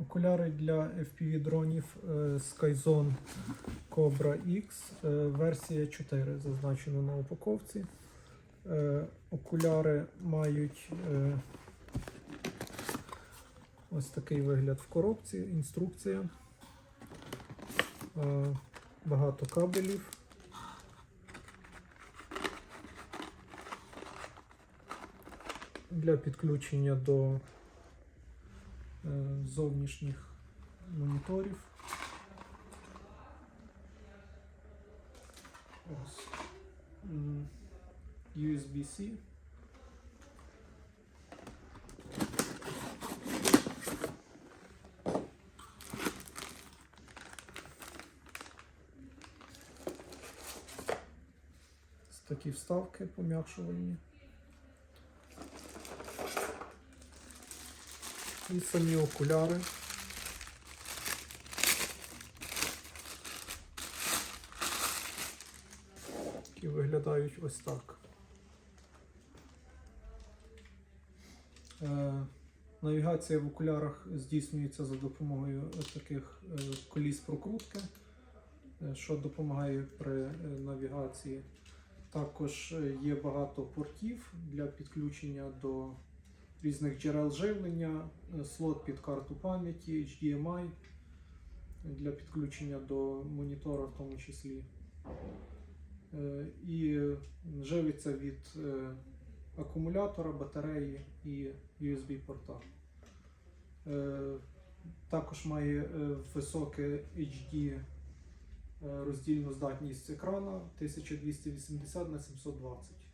Окуляри для FPV дронів е, Skyzone Cobra X, е, версія 4 зазначено на упаковці. Е, Окуляри мають ось такий вигляд в коробці, інструкція. Багато кабелів. Для підключення до зовнішніх моніторів. Ось. USB-C. Такі вставки пом'якшувальні. І самі окуляри. Які виглядають ось так. Е, навігація в окулярах здійснюється за допомогою таких е, коліс прокрутки, е, що допомагає при навігації. Також є багато портів для підключення до різних джерел живлення, е, слот під карту пам'яті, HDMI для підключення до монітора в тому числі. Е, І живиться від е, акумулятора, батареї і USB-порта. Також має високе HD роздільну здатність екрана 1280 на 720.